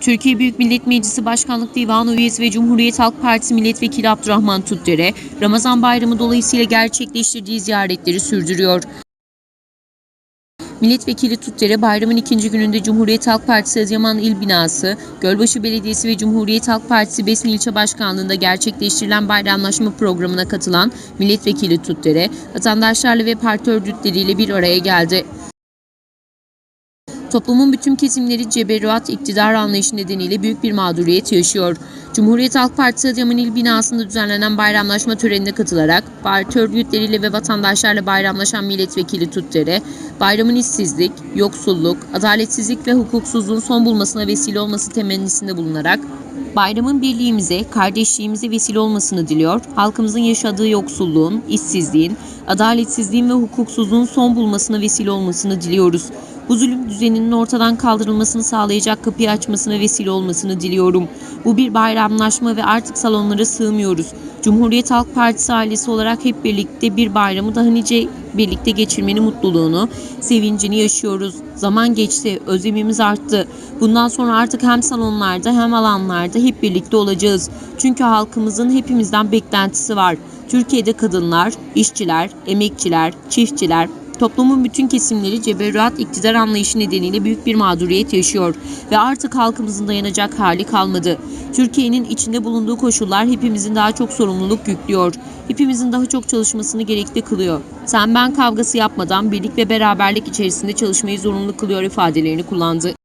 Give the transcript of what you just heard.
Türkiye Büyük Millet Meclisi Başkanlık Divanı üyesi ve Cumhuriyet Halk Partisi Milletvekili Abdurrahman Tutdere, Ramazan Bayramı dolayısıyla gerçekleştirdiği ziyaretleri sürdürüyor. Milletvekili Tutdere bayramın ikinci gününde Cumhuriyet Halk Partisi Adıyaman İl Binası, Gölbaşı Belediyesi ve Cumhuriyet Halk Partisi Besni İlçe Başkanlığı'nda gerçekleştirilen bayramlaşma programına katılan Milletvekili Tutdere, vatandaşlarla ve parti örgütleriyle bir araya geldi. Toplumun bütün kesimleri ceberruat iktidar anlayışı nedeniyle büyük bir mağduriyet yaşıyor. Cumhuriyet Halk Partisi Adıyaman binasında düzenlenen bayramlaşma törenine katılarak parti örgütleriyle ve vatandaşlarla bayramlaşan milletvekili Tutdere, bayramın işsizlik, yoksulluk, adaletsizlik ve hukuksuzluğun son bulmasına vesile olması temennisinde bulunarak bayramın birliğimize, kardeşliğimize vesile olmasını diliyor, halkımızın yaşadığı yoksulluğun, işsizliğin, adaletsizliğin ve hukuksuzluğun son bulmasına vesile olmasını diliyoruz. Bu zulüm düzeninin ortadan kaldırılmasını sağlayacak kapıyı açmasına vesile olmasını diliyorum. Bu bir bayramlaşma ve artık salonlara sığmıyoruz. Cumhuriyet Halk Partisi ailesi olarak hep birlikte bir bayramı daha nice birlikte geçirmenin mutluluğunu, sevincini yaşıyoruz. Zaman geçti, özlemimiz arttı. Bundan sonra artık hem salonlarda hem alanlarda hep birlikte olacağız. Çünkü halkımızın hepimizden beklentisi var. Türkiye'de kadınlar, işçiler, emekçiler, çiftçiler, Toplumun bütün kesimleri ceberruat iktidar anlayışı nedeniyle büyük bir mağduriyet yaşıyor ve artık halkımızın dayanacak hali kalmadı. Türkiye'nin içinde bulunduğu koşullar hepimizin daha çok sorumluluk yüklüyor. Hepimizin daha çok çalışmasını gerekli kılıyor. Sen ben kavgası yapmadan birlik ve beraberlik içerisinde çalışmayı zorunlu kılıyor ifadelerini kullandı.